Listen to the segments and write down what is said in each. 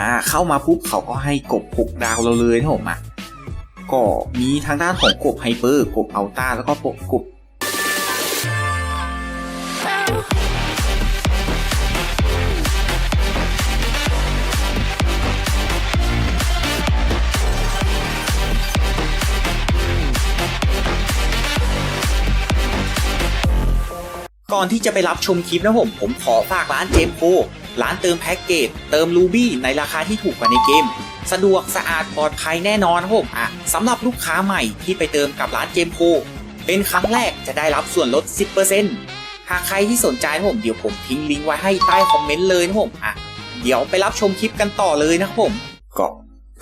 อ่าเข้ามาปุ๊บเขาก็ให้กบหกดาวเราเลยนะผมอะก็มีทางด้านของกบไฮเปอร์กบอัลต้าแล้วก็กบกบก่อนที่จะไปรับชมคลิปนะผม ผมขอฝากร้านเจมโ o ร้านเติมแพ็กเกจเติมรูบี้ในราคาที่ถูกกว่าในเกม สะดวกสะอาดปลอดภัยแน่นอนนะผมอะสำหรับลูกค้าใหม่ที่ไปเติมกับร้านเจมโ o เป็นครั้งแรกจะได้รับส่วนลด 10%หากใครที่สนใจผมเดี๋ยวผมทิ้งลิงก์ไว้ให้ใต้คอมเมนต์เลยนะผมอะเดี๋ยวไปรับชมคลิปกันต่อเลยนะครับผมก็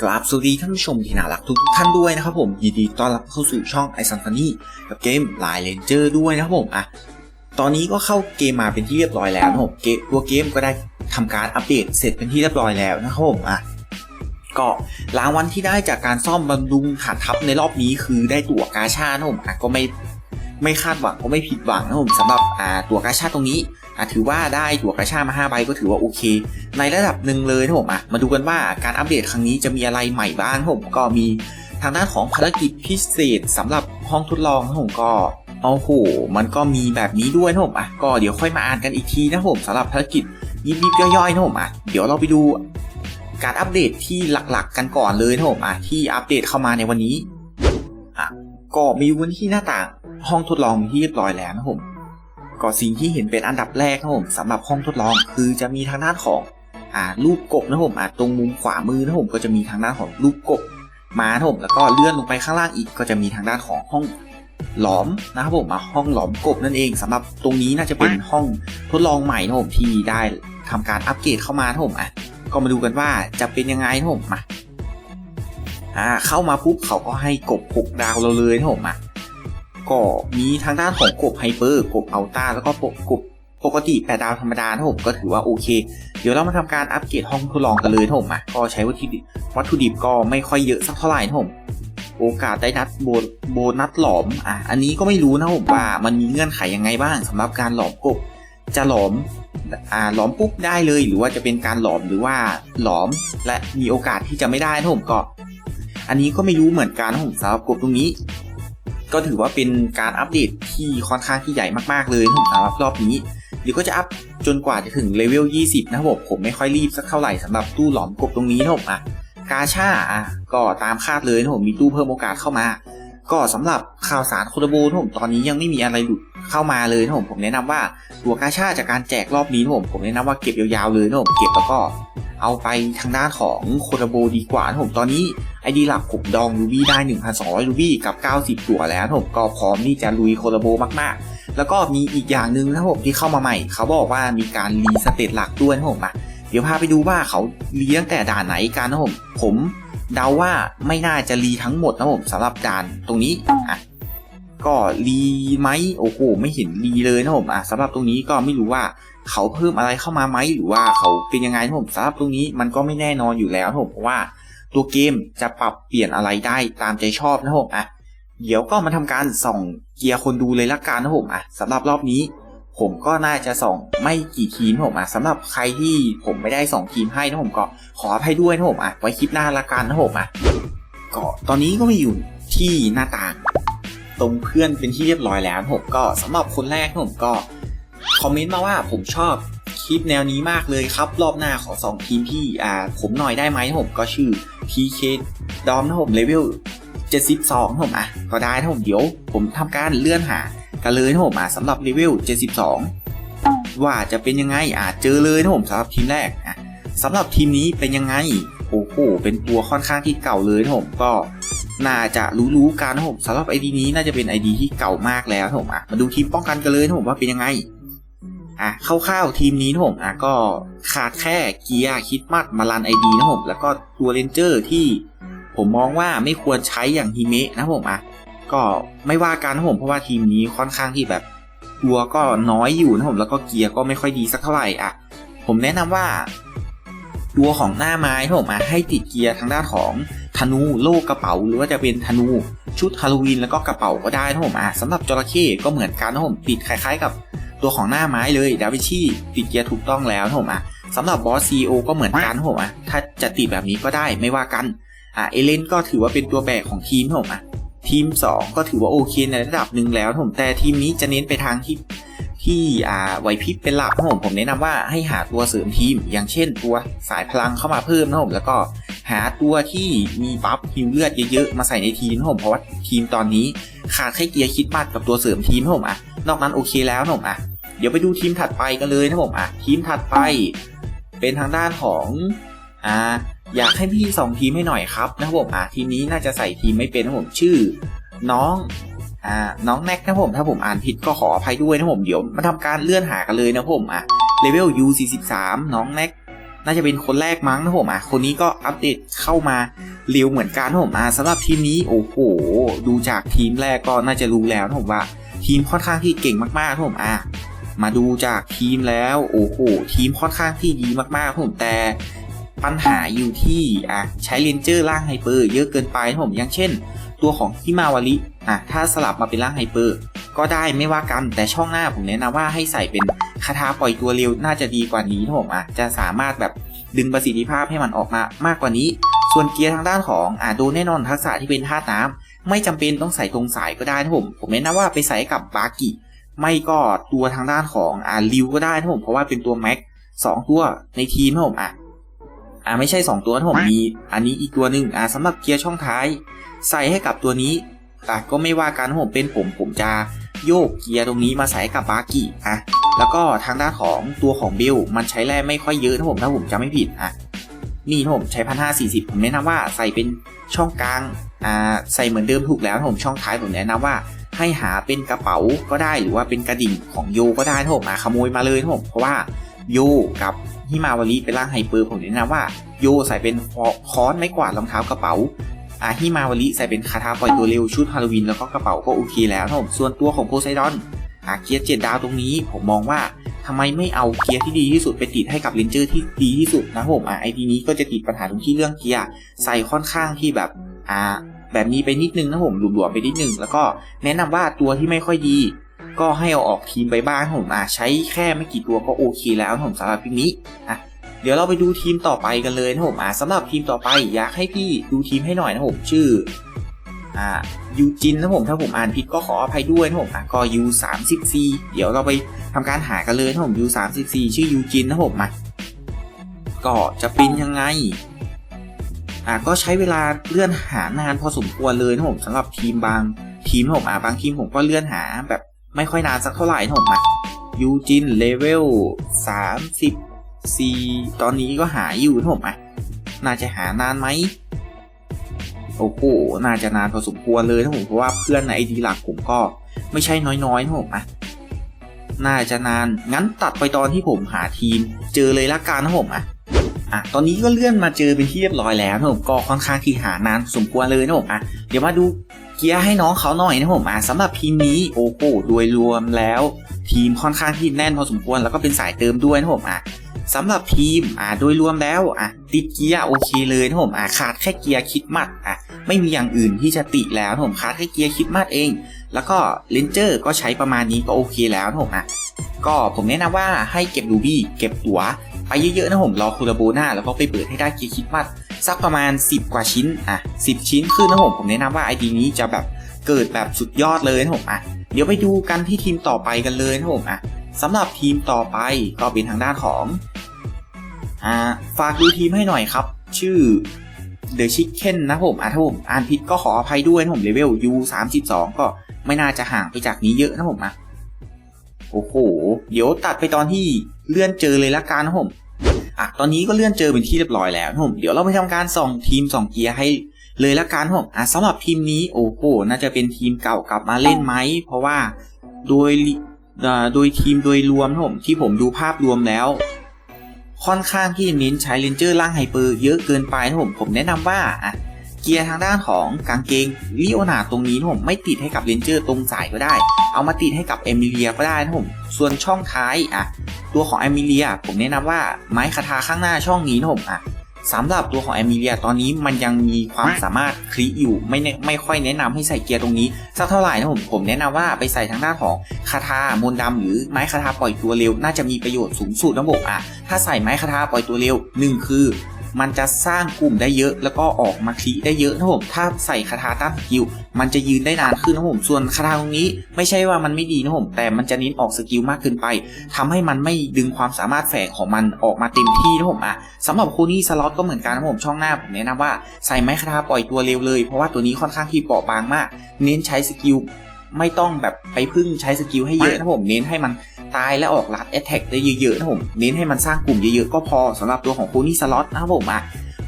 กราบสวัสดีท่านผู้ชมที่น่ารักทุกท่านด้วยนะครับผมยินดีต้อนรับเข้าสู่ช่องไอซันฟานี่กับเกมไลน์เลนเจอร์ด้วยนะครับผมอะตอนนี้ก็เข้าเกมมาเป็นที่เรียบร้อยแล้วนะครับผมเกมตัวเกมก็ได้ ทำการอัปเดตเสร็จเป็นที่เรียบร้อยแล้วนะครับผมอะก็รางวัลที่ได้จากการซ่อมบำรุงฐานทัพในรอบนี้คือได้ตั๋วกาชานะครับผมอะก็ไม่ไม่คาดหวังก็ไม่ผิดหวังนะผมสำหรับอ่าตั๋วกาชาตรงนี้อะถือว่าได้ตั๋วกาชามา 5 ใบก็ถือว่าโอเค ในระดับหนึ่งเลยนะผมอะมาดูกันว่าการอัปเดตครั้งนี้จะมีอะไรใหม่บ้างนะครับผมก็มีทางด้านของภารกิจพิเศษสำหรับห้องทดลองนะผมก็โอ้โหมันก็มีแบบนี้ด้วยนะผมอะก็เดี๋ยวค่อยมาอ่านกันอีกทีนะผมสำหรับภารกิจ ยิบๆย่อยๆนะผมอะเดี๋ยวเราไปดูการอัปเดตที่หลักๆ กันก่อนเลยนะผมอะที่อัปเดตเข้ามาในวันนี้อะก็มีวันที่หน้าต่างห้องทดลองที่เรียบร้อยแล้วนะผมก็สิ่งที่เห็นเป็นอันดับแรกนะผมสำหรับห้องทดลองคือจะมีทางด้านของอ่ารูปกบนะผมอะตรงมุมขวามือนะผมก็จะมีทางด้านของรูปกบมานะผมแล้วก็เลื่อนลงไปข้างล่างอีกก็จะมีทางด้านของห้องหลอมนะครับผมอะห้องหลอมกบนั่นเองสำหรับตรงนี้น่าจะเป็นห้องทดลองใหม่นะผมที่ได้ ทำการอัปเกรดเข้ามานผมอะก็มาดูกันว่าจะเป็นยังไงนผมมาอ่าเข้ามาปุ๊บเขาก็ให้กบหกดาวเราเลยนผมอะก็มีทางด้านของกบไฮเปอร์กบอัลต้าแล้วก็กบกปกติแปดดาวธรรมดานผมก็ถือว่าโอเค เดี๋ยวเรามาทำการอัปเกรดห้องทดลองกันเลยนผมอะก็ใช้วัตถุดิบวัตถุดิบก็ไม่ค่อยเยอะสักเท่าไหร่นผมโอกาสได้นัดโบโบนัสหลอมอะอันนี้ก็ไม่รู้นะผมว่ามันมีเงื่อนไขยังไงบ้างสำหรับการหลอมกบ จะหลอมอ่าหลอมปุ๊บได้เลย หรือว่าจะเป็นการหลอมหรือว่าหลอมและมีโอกาสที่จะไม่ได้นะผมก็อันนี้ก็ไม่รู้เหมือนกันนะผมสำหรับกบตรงนี้ ก็ถือว่าเป็นการอัปเดตที่ค่อนข้างที่ใหญ่มากๆเลยนะผมสำหรับรอบนี้เดี๋ยวก็จะอัพจนกว่าจะถึงเลเวล 20 นะครับผมผมไม่ค่อยรีบสักเท่าไหร่สำหรับตู้หลอมกบตรงนี้นะผมอะกาชาอะก็ตามคาดเลยนะผมมีตู้เพิ่มโอกาสเข้ามา ก็สำหรับข่าวสารโคดโบนะผมตอนนี้ยังไม่มีอะไรหลุดเข้ามาเลยนะผมผมแนะนำว่าตัวกาชาจากการแจกรอบนี้นะผมผมแนะนำว่าเก็บยาวๆเลยนะผมเก็บแล้วก็เอาไปทางด้านของโคดโบดีกว่านะผมตอนนี้ไอดีหลักผมดองรูบี้ได้ 1,200รูบี้กับ 90 ตัวแล้วนะผมก็พร้อมที่จะลุยโคดโบมากๆ แล้วก็มีอีกอย่างหนึ่งนะผมที่เข้ามาใหม่ เขาบอกว่ามีการรีสเตตหลักด้วยนะผมอะเดี๋ยวพาไปดูว่าเขารีตั้งแต่ด่านไหนกันนะผมผม เดาว่าไม่น่าจะรีทั้งหมดนะผมสำหรับด่านตรงนี้อะก็รีไหมโอ้โหไม่เห็นรีเลยนะผมอะสำหรับตรงนี้ก็ไม่รู้ว่าเขาเพิ่มอะไรเข้ามาไหมหรือว่าเขาเป็นยังไงนะผมสำหรับตรงนี้มันก็ไม่แน่นอนอยู่แล้วนะผมเพราะว่าตัวเกมจะปรับเปลี่ยนอะไรได้ตามใจชอบนะผมอะเดี๋ยวก็มาทำการส่องเกียร์คนดูเลยละกันนะผมอะสำหรับรอบนี้ ผมก็น่าจะส่งไม่กี่ทีมผมอะสำหรับใครที่ผมไม่ได้ส่งทีมให้นะผมก็ขออภัยด้วยนะผมอะไว้คลิปหน้าละกันนะผมอะก็ตอนนี้ก็มาอยู่ที่หน้าต่าง ตรงเพื่อนเป็นที่เรียบร้อยแล้วนะผมก็สำหรับคนแรกผมก็คอมเมนต์มาว่าผมชอบคลิปแนวนี้มากเลยครับรอบหน้าขอสองทีมพี่อ่าผมหน่อยได้ไหมนะผมก็ชื่อ PK ดอมนะผมเลเวล72นะผมอะก็ได้นะผมเดี๋ยว ผมทำการเลื่อนหา กันเลยนะผมอะสำหรับเลเวล 72 ว่าจะเป็นยังไงอะเจอเลยนะผมสำหรับทีมแรกอะสำหรับทีมนี้เป็นยังไงโอ้โหเป็นตัวค่อนข้างที่เก่าเลยนะผมก็น่าจะรู้ๆกันนะผมสำหรับไอดีนี้น่าจะเป็นไอดีที่เก่ามากแล้วนะผมอะมาดูทีมป้องกันกันเลยนะผมว่าเป็นยังไงอะคร่าวๆทีมนี้นะผมอะก็ขาดแค่เกียร์คิดมัดมาลันไอดีนะผมแล้วก็ตัวเลนเจอร์ที่ผมมองว่าไม่ควรใช้อย่างฮิเมะนะผมอะ ก็ไม่ว่ากันนะผมเพราะว่าทีมนี้ค่อนข้างที่แบบตัวก็น้อยอยู่นะผมแล้วก็เกียร์ก็ไม่ค่อยดีสักเท่าไหร่อะ ผมแนะนำว่า ตัวของหน้าไม้นะผมอะให้ติดเกียร์ทางด้านของธนูโล่กระเป๋า หรือว่าจะเป็นธนูชุดฮาโลวีนแล้วก็กระเป๋าก็ได้นะผมอะสำหรับจระเข้ก็เหมือนกันนะผมติดคล้ายๆ กับตัวของหน้าไม้เลยดาวิชี่ติดเกียร์ถูกต้องแล้วนะผมอะสำหรับบอสซีโอก็เหมือนกันครับผมอะถ้าจะติดแบบนี้ก็ได้ไม่ว่ากันอะเอเลนก็ถือว่าเป็นตัวแบกของทีมครับผมอะ ทีม 2 ก็ถือว่าโอเคในระดับหนึ่งแล้วผมแต่ทีมนี้จะเน้นไปทางที่ที่อ่าไหวพริบเป็นหลักครับผมผมแนะนำว่าให้หาตัวเสริมทีม อย่างเช่นตัวสายพลังเข้ามาเพิ่มนะผมแล้วก็หาตัวที่มีบัฟฮิวเลือดเยอะๆมาใส่ในทีมนะผมเพราะว่าทีมตอนนี้ขาดแค่เกียร์คิดมัดกับตัวเสริมทีมครับผมอะนอกนั้นโอเคแล้วนะผมอะเดี๋ยวไปดูทีมถัดไปกันเลยนะผมอะทีมถัดไป เป็นทางด้านของอ่า อยากให้พี่สองทีมให้หน่อยครับนะครับผมอะทีมนี้น่าจะใส่ทีมไม่เป็นนะผมชื่อ น้องอ่าน้องแน็กนะผมถ้าผมอ่านผิดก็ขออภัยด้วยนะผมเดี๋ยวมาทำการเลื่อนหากันเลยนะผมอะเลเวล U43 น้องแน็กน่าจะเป็นคนแรกมั้งนะผมอะคนนี้ก็อัปเดตเข้ามาเร็วเหมือนกันนะผมอะสำหรับทีมนี้โอ้โหดูจากทีมแรกก็น่าจะรู้แล้วนะผมว่า ทีมค่อนข้างที่เก่งมากๆนะผมอะมาดูจากทีมแล้วโอ้โหทีมค่อนข้างที่ดีมากๆผมแต่ ปัญหาอยู่ที่อะใช้เลนเจอร์ร่างไฮเปอร์เยอะเกินไปครับผมอย่างเช่น ตัวของฮิมาวาริอะถ้าสลับมาเป็นร่างไฮเปอร์ก็ได้ไม่ว่ากันแต่ช่องหน้าผมแนะนำว่าให้ใส่เป็นคาถาปล่อยตัวเร็วน่าจะดีกว่านี้ครับผมอะจะสามารถแบบดึงประสิทธิภาพให้มันออกมามากกว่านี้ ส่วนเกียร์ทางด้านของอะดนแน่นอนทักษะที่เป็นธาตุน้ำไม่จำเป็นต้องใส่ตรงสายก็ได้นะผมผมแนะนำว่าไปใส่กับบากิไม่ก็ตัวทางด้านของอ่าริวก็ได้นะผมเพราะว่าเป็นตัวแม็กสองตัวในทีมนะผมอะ อ่าไม่ใช่สองตัวนะผมมี อันนี้อีกตัวหนึ่งอ่าสำหรับเกียร์ช่องท้าย ใส่ให้กับตัวนี้อะก็ไม่ว่ากันนะผมเป็นผมผมจะโยกเกียร์ตรงนี้มาใส่กับบากิอะแล้วก็ทางด้านของตัวของเบลมันใช้แร่ไม่ค่อยเยอะนะผมถ้าผมจะไม่ผิดอะนี่ผมใช้พันห้าสี่สิบผมแนะนำว่าใส่เป็นช่องกลางอ่าใส่เหมือนเดิมถูกแล้วผมช่องท้ายผมแนะนำว่า ให้หาเป็นกระเป๋าก็ได้หรือว่าเป็นกระดิ่งของโยก็ได้ผมมาขโมยมาเลยผมเพราะว่าโยกับ ฮิมาวาริเป็นร่างไฮเปอร์ผมแนะนำว่าโยใส่เป็นค้อนไม้กวาดรองเท้ากระเป๋าอ่าฮิมาวาริใส่เป็นคาถาปล่อยตัวเร็วชุดฮาโลวีนแล้วก็กระเป๋าก็โอเคแล้วนะผมส่วนตัวของโพไซดอนอ่าเกียร์เจ็ดดาวตรงนี้ผมมองว่าทำไมไม่เอาเกียร์ที่ดีที่สุดไปติดให้กับเลนเจอร์ที่ดีที่สุดนะผมอ่าไอทีนี้ก็จะติดปัญหาตรงที่เรื่องเกียร์ใส่ค่อนข้างที่แบบอ่าแบบนี้ไปนิดนึงนะผมหลวมๆไปนิดนึงแล้วก็แนะนำว่าตัวที่ไม่ค่อยดี ก็ให้เอาออกทีมไปบ้างผมอะใช้แค่ไม่กี่ตัวก็โอเคแล้วผมสำหรับทีมนี้อะเดี๋ยวเราไปดูทีมต่อไปกันเลยนะผมอะสำหรับทีมต่อไปอยากให้พี่ดูทีมให้หน่อยนะผมชื่ออ่ายูจินนะผมถ้าผมอ่านผิดก็ขออภัยด้วยนะผมอะก็ยูสามสิบสี่เดี๋ยวเราไปทำการหากันเลยนะผมยูสามสิบสี่ชื่อยูจินนะผมมาก็จะเป็นยังไงอ่าก็ใช้เวลาเลื่อนหานานพอสมควรเลยนะผมสำหรับทีมบางทีมผมอ่าบางทีมผมก็เลื่อนหาแบบ ไม่ค่อยนานสักเท่าไหร่นะผมอะยูจินเลเวลสามสิบสี่ตอนนี้ก็หาอยู่นะผมอะน่าจะหานานไหมโอ้โหน่าจะนานพอสมควรเลยนะผมเพราะว่าเพื่อนในไอดีหลักผมก็ไม่ใช่น้อยๆนะผมอะน่าจะนาน งั้นตัดไปตอนที่ผมหาทีม เจอเลยละกันนะผมอะ อะ ตอนนี้ก็เลื่อนมาเจอเป็นที่เรียบร้อยแล้วนะผมก็ค่อนข้างที่หานานสมควรเลยนะผมอะ เดี๋ยวมาดู เกียร์ให้น้องเขาหน่อยนะผมอะสำหรับทีมนี้โอ้โหโดยรวมแล้ว ทีมค่อนข้างที่แน่นพอสมควรแล้วก็เป็นสายเติมด้วยนะผมอะสำหรับทีมอะโดยรวมแล้วอะติดเกียร์โอเคเลยนะผมอะขาดแค่เกียร์คิดมัดอะไม่มีอย่างอื่นที่จะติแล้วนะผมขาดแค่เกียร์คิดมัดเอง แล้วก็เลนเจอร์ก็ใช้ประมาณนี้ก็โอเคแล้วนะผมอะก็ผมแนะนำว่าให้เก็บรูบี้เก็บตั๋วไปเยอะๆนะผมรอคูลาโบนาแล้วก็ไปเปิดให้ได้เกียร์คิดมัด สักประมาณ 10 กว่าชิ้นอะ10 ชิ้นขึ้นนะผมผมแนะนำว่าไอดีนี้จะแบบเกิดแบบสุดยอดเลยนะผมอะเดี๋ยวไปดูกันที่ทีมต่อไปกันเลยนะผมอะสำหรับทีมต่อไปก็เป็นทางด้านของอ่าฝากดูทีมให้หน่อยครับ ชื่อ The Chicken นะผมอะถ้าผมอ่านผิดก็ขออภัยด้วยนะผมเลเวล U 32ก็ไม่น่าจะห่างไปจากนี้เยอะนะผมอะโอ้โห เดี๋ยวตัดไปตอนที่เลื่อนเจอเลยละกันนะผม อะตอนนี้ก็เลื่อนเจอเป็นที่เรียบร้อยแล้วผมเดี๋ยวเราไปทำการส่องทีมส่องเกียร์ให้เลยละกันผมอะสำหรับทีมนี้โอ้โหน่าจะเป็นทีมเก่ากลับมาเล่นไหมเพราะว่าโดยอ่าโดยทีมโดยรวมผมที่ผมดูภาพรวมแล้ว ค่อนข้างที่เน้นใช้เลนเจอร์ล่างไฮเปอร์เยอะเกินไปผมผมแนะนำว่าอะ เกียร์ทางด้านของกางเกงลิโอนาตรงนี้นะผมไม่ติดให้กับเลนเจอร์ตรงสายก็ได้ เอามาติดให้กับเอมิเลียก็ได้นะผมส่วนช่องท้ายอะตัวของเอมิเลียผมแนะนำว่าไม้คาทาข้างหน้าช่องนี้นะผมอะสำหรับตัวของแอมิเลียตอนนี้มันยังมีความสามารถคลิอยู่ไม่ไม่ค่อยแนะนำให้ใส่เกียร์ตรงนี้สักเท่าไหร่นะผมผมแนะนำว่าไปใส่ทางด้านของคาถามนต์ดำหรือไม้คาถาปล่อยตัวเร็ว น่าจะมีประโยชน์สูงสุดนะผมอะถ้าใส่ไม้คาถาปล่อยตัวเร็วหนึ่งคือ มันจะสร้างกลุ่มได้เยอะ แล้วก็ออกมาคลิได้เยอะนะผมถ้าใส่คาถาต้านสกิลมันจะยืนได้นานขึ้นนะผมส่วนคาถาตรงนี้ไม่ใช่ว่ามันไม่ดีนะผมแต่มันจะเน้นออกสกิลมากเกินไปทำให้มันไม่ดึงความสามารถแฝงของมันออกมาเต็มที่นะผมอะสำหรับโคนี่สล็อตก็เหมือนกันนะผมช่องหน้าผมแนะนำว่าใส่ไม้คาถาปล่อยตัวเร็วเลยเพราะว่าตัวนี้ค่อนข้างที่เปราะบางมาก เน้นใช้สกิล ไม่ต้องแบบไปพึ่งใช้สกิลให้เยอะนะผมเน้นให้มันตายและออกลัดแอตแทกได้เยอะๆนะผมเน้นให้มันสร้างกลุ่มเยอะๆก็พอสำหรับตัวของโคนี่สล็อตนะครับผมอะ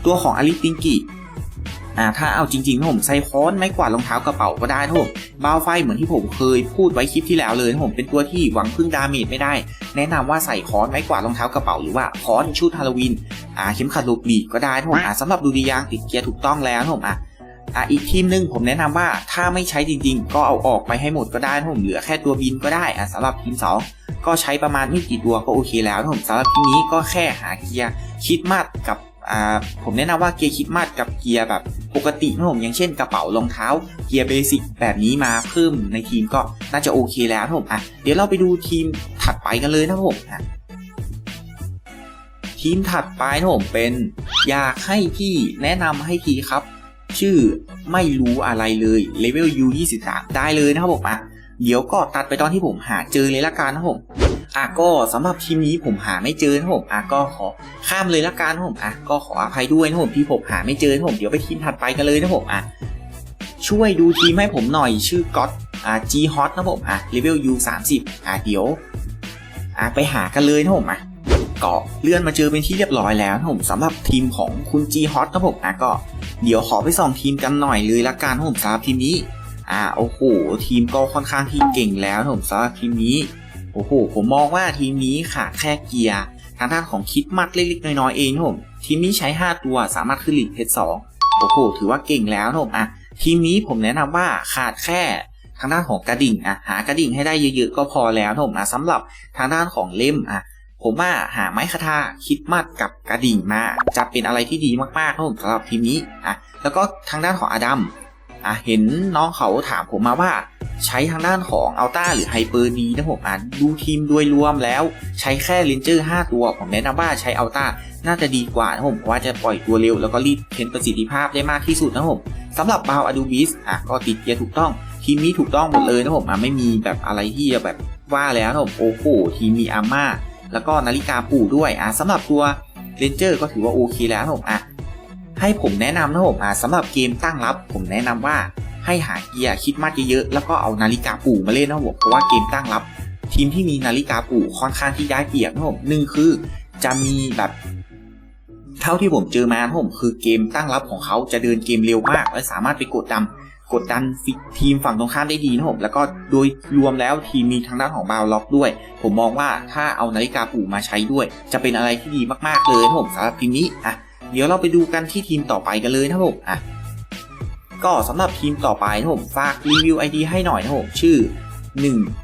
ตัวของอลิติงกิอ่าถ้าเอาจริงๆนะผมใส่ค้อนไม้กวาดรองเท้ากระเป๋าก็ได้นะผมบ้าไฟเหมือนที่ผมเคยพูดไว้คลิปที่แล้วเลยนะผมเป็นตัวที่หวังพึ่งดาเมจไม่ได้ แนะนำว่าใส่ค้อนไม้กวาดรองเท้ากระเป๋าหรือว่าค้อนชุดฮาโลวีนอ่าเข็มขัดลูกบีก็ได้นะผมอ่าสำหรับดูดียางติดเกียร์ถูกต้องแล้วนะผมอะ อ่าอีกทีมหนึงผมแนะนำว่าถ้าไม่ใช้จริงๆ ก็เอาออกไปให้หมดก็ได้นผมเหลือแค่ตัวบินก็ได้อ่าสำหรับทีมสองก็ใช้ประมาณไม่กี่ตัวก็โอเคแล้วนผมสำหรับทีนี้ก็แค่หาเกียร์คิดมัดกับอ่าผมแนะนำว่าเกียร์คิดมัดกับเกียร์แบบปกตินะผมอย่างเช่นกระเป๋ารองเท้าเกียร์เบสิกแบบนี้มาเพิ่มในทีมก็น่าจะโอเคแล้วนะผมอะเดี๋ยวเราไปดูทีมถัดไปกันเลยนะผมอะทีมถัดไปนะผมเป็น อยากให้พี่แนะนำให้ทีครับ ชื่อไม่รู้อะไรเลยเลเวล U 23 ได้เลยนะครับผมอะเดี๋ยวก็ตัดไปตอนที่ผมหาเจอเลยละกันนะผมอะก็สำหรับทีมนี้ผมหาไม่เจอนะผมอะก็ขอข้ามเลยละกันนะผมอะก็ขออภัยด้วยนะผมที่ผมหาไม่เจอนะผมเดี๋ยวไปทีมถัดไปกันเลยนะผมอะช่วยดูทีมให้ผมหน่อยชื่อก็อตอะ G Hot นะผมอะเลเวล U 30 อะเดี๋ยวอะไปหากันเลยนะผมอะ ก็เลื่อนมาเจอเป็นที่เรียบร้อยแล้วผมสำหรับทีมของคุณ G Hot นะผมอะก็เดี๋ยวขอไปส่องทีมกันหน่อยเลยละกันผมสำหรับทีมนี้ อะโอ้โหทีมก็ค่อนข้างที่เก่งแล้วผมสำหรับทีมนี้โอ้โหผมมองว่าทีมนี้ขาดแค่เกียร์ทางด้านของคิดมัดเล็กๆน้อยๆเองผมทีมนี้ใช้ 5 ตัวสามารถขึ้นลีกเพชรสองโอ้โหถือว่าเก่งแล้วผมอะทีมนี้ผมแนะนำว่าขาดแค่ทางด้านของกระดิ่งอะหากระดิ่งให้ได้เยอะๆก็พอแล้วผมอะสำหรับทางด้านของเล่มอะ ผมว่าหาไม้คาทาคิดมัดกับกระดิ่งมา จะเป็นอะไรที่ดีมากๆครับผมสำหรับทีมนี้อะแล้วก็ทางด้านของอดัมอะเห็นน้องเขาถามผมมาว่า ใช้ทางด้านของอัลต้าหรือไฮเปอร์ดีนะผมอ่านดูทีมโดยรวมแล้วใช้แค่เลนเจอร์5ตัว ผมแนะนำว่าใช้อัลต้าน่าจะดีกว่านะผมเพราะว่าจะปล่อยตัวเร็วแล้วก็รีดเพ้นประสิทธิภาพได้มากที่สุดนะผมสำหรับบาวอดูบิสอะก็ติดเกียร์ถูกต้อง ทีมนี้ถูกต้องหมดเลยนะผมอะไม่มีแบบอะไรที่จะแบบว่าแล้วนะผมโอ้โหทีมมีอาม่า แล้วก็นาฬิกาปู่ด้วยอะสำหรับตัวเลนเจอร์ก็ถือว่าโอเคแล้วนะผมอะให้ผมแนะนำนะผมอะสำหรับเกมตั้งรับ ผมแนะนำว่าให้หาเกียร์คิดมากเยอะๆแล้วก็เอานาฬิกาปู่มาเล่นนะผมเพราะว่าเกมตั้งรับ ทีมที่มีนาฬิกาปู่ค่อนข้างที่ได้เปียบนะผมหนึ่งคือจะมีแบบเท่าที่ผมเจอมาผมคือเกมตั้งรับของเขาจะเดินเกมเร็วมาก และสามารถไปกดดัน กดดันทีมฝั่งตรงข้ามได้ดีนะผมแล้วก็โดยรวมแล้วทีมมีทางด้านของบาวล็อกด้วย ผมมองว่าถ้าเอานาฬิกาปู่มาใช้ด้วย จะเป็นอะไรที่ดีมากๆเลยนะผมสำหรับทีมนี้อะเดี๋ยวเราไปดูกันที่ทีมต่อไปกันเลยนะผมอะก็สำหรับทีมต่อไปนะผมฝากรีวิว ID ให้หน่อยนะผมชื่อ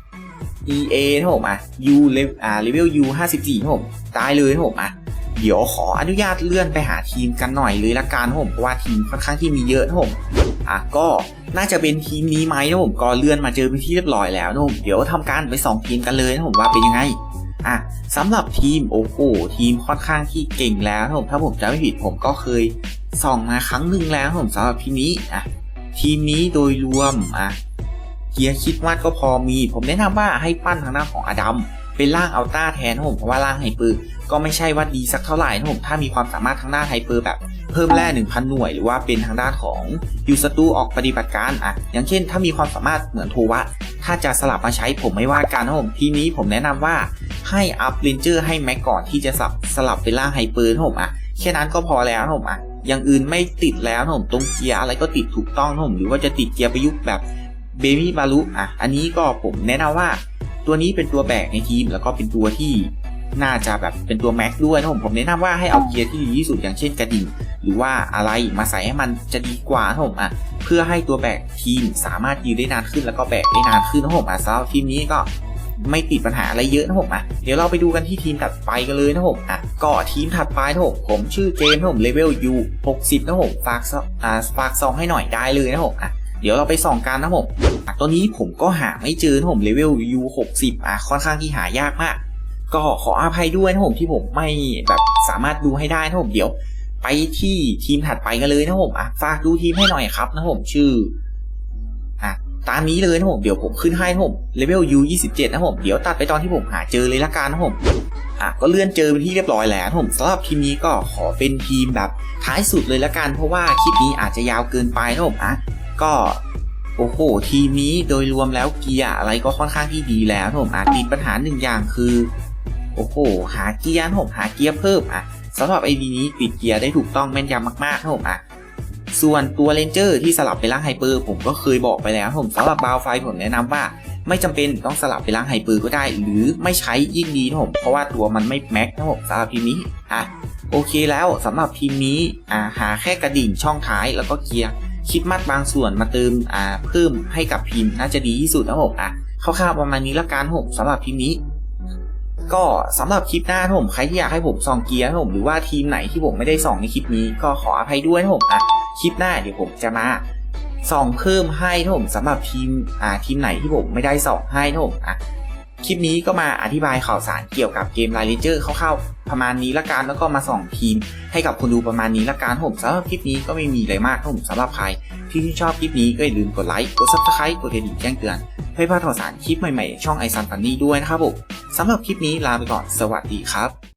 1 EA นะผมอะ U เลอ่า level U 54นะผมตายเลยนะผมอะเดี๋ยวขออนุญาตเลื่อนไปหาทีมกันหน่อยเลยละกันนะผมเพราะว่าทีมค่อนข้างที่มีเยอะนะผม อะก็น่าจะเป็นทีมนี้ไหมนะผมก็เลื่อนมาเจอเป็นที่เรียบร้อยแล้วนะผมเดี๋ยวทำการไปสองทีมกันเลยนะผมว่าเป็นยังไงอะสำหรับทีมโอ้โหทีมค่อนข้างที่เก่งแล้วนะผมถ้าผมจำไม่ผิดผมก็เคยส่องมาครั้งหนึ่งแล้วนะผมสำหรับทีมนี้อะทีมนี้โดยรวมอะเกียร์คิดว่าก็พอมี ผมแนะนำว่าให้ปั้นทางด้านของอดัม เป็นร่างอัลต้าแทนนะผมเพราะว่าร่างไฮเปอร์ก็ไม่ใช่ว่าดีสักเท่าไหร่นะผมถ้ามีความสามารถทางด้านไฮเปอร์แบบเพิ่มแร่1,000 หน่วย หรือว่าเป็นทางด้านของยูสตูออกปฏิบัติการอะอย่างเช่น ถ้ามีความสามารถเหมือนโทวะถ้าจะสลับมาใช้ผมไม่ว่ากันนะผมทีนี้ผมแนะนำว่าให้อัพเลนเจอร์ให้แม็กก่อนที่จะสลับสลับเป็นร่างไฮเปอร์นะผมอะแค่นั้นก็พอแล้วนะผมอะอย่างอื่นไม่ติดแล้วนะผมตรงเกียร์อะไรก็ติดถูกต้องนะผมหรือว่าจะติดเกียร์ประยุกต์แบบเบบี้บารุอะอันนี้ก็ผมแนะนำว่า ตัวนี้เป็นตัวแบกในทีม แล้วก็เป็นตัวที่น่าจะแบบเป็นตัวแม็กด้วยนะผมผมแนะนำว่าให้เอาเกียร์ที่ดีที่สุดอย่างเช่นกระดิ่งหรือว่าอะไรมาใส่ให้มันจะดีกว่านะผมอะเพื่อให้ตัวแบกทีมสามารถยืนได้นานขึ้นแล้วก็แบกได้นานขึ้นนะผมอะสำหรับทีมนี้ก็ไม่ติดปัญหาอะไรเยอะนะผมอะเดี๋ยวเราไปดูกันที่ทีมถัดไปกันเลยนะผมอะก็ทีมถัดไปนะผมผมชื่อเจมส์นะผมเลเวล U 60นะผมฝากซองอ่าฝากซองให้หน่อยได้เลยนะผมอะ เดี๋ยวเราไปส่องกันนะผมตัวนี้ผมก็หาไม่เจอนะผมเลเวล U 60 อะค่อนข้างที่หายากมาก ก็ขออภัยด้วยนะผมที่ผมไม่แบบสามารถดูให้ได้นะผมเดี๋ยว ไปที่ทีมถัดไปกันเลยนะผมอะฝากดูทีมให้หน่อยครับนะผมชื่ออะตามนี้เลยนะผมเดี๋ยวผมขึ้นให้นะผมเลเวล U 27 นะผมเดี๋ยวตัดไปตอนที่ผมหาเจอเลยละกันนะผมอะก็เลื่อนเจอเป็นที่เรียบร้อยแล้วนะผมสำหรับทีมนี้ก็ขอเป็นทีมแบบท้ายสุดเลยละกันเพราะว่าคลิปนี้อาจจะยาวเกินไปนะผมอะ ก็โอ้โหทีมนี้โดยรวมแล้วเกียร์อะไรก็ค่อนข้างที่ดีแล้วผมอะติดปัญหาหนึ่งอย่างคือ โอ้โห หาเกียร์นะผมหาเกียร์เพิ่มอะสำหรับไอดีนี้ปิดเกียร์ได้ถูกต้องแม่นยำมากๆผมอะส่วนตัวเลนเจอร์ที่สลับไปล่างไฮเปอร์ผมก็เคยบอกไปแล้วผมสำหรับบาวไฟผมแนะนำว่า ไม่จำเป็นต้องสลับไปล่างไฮเปอร์ก็ได้ หรือไม่ใช้ยิ่งดีนะผมเพราะว่าตัวมันไม่แม็กนะผมสำหรับทีมนี้อะโอเคแล้วสำหรับทีมนี้อ่าหาแค่กระดิ่งช่องท้ายแล้วก็เกียร์ คิดมัดบางส่วนมาเติมอ่าเพิ่มให้กับทีมน่าจะดีที่สุดนะผมอะคร่าวๆประมาณนี้ละกันผมสำหรับทีมนี้ ก็สำหรับคลิปหน้าผมใครที่อยากให้ผมส่องเกียร์ผมหรือว่าทีมไหนที่ผมไม่ได้ส่องในคลิปนี้ ก็ขออภัยด้วยผมอะคลิปหน้าเดี๋ยวผมจะมาส่องเพิ่มให้ผมสำหรับทีมอ่าทีมไหนที่ผมไม่ได้ส่องให้ผมอะ คลิปนี้ก็มาอธิบายข่าวสารเกี่ยวกับเกมไลเลเจอร์คร่าวๆประมาณนี้ละกันแล้วก็มาส่องทีม ให้กับคนดูประมาณนี้ละกันผมสำหรับคลิปนี้ก็ไม่มีอะไรมากผมสำหรับใคร ที่ชื่นชอบคลิปนี้ก็อย่าลืมกดไลค์กดซับสไครต์กดกระดิ่งแจ้งเตือนเพื่อพลาดข่าวสารคลิปใหม่ๆช่องไอซันฟันนี่ด้วยนะครับผมสำหรับคลิปนี้ลาไปก่อนสวัสดีครับ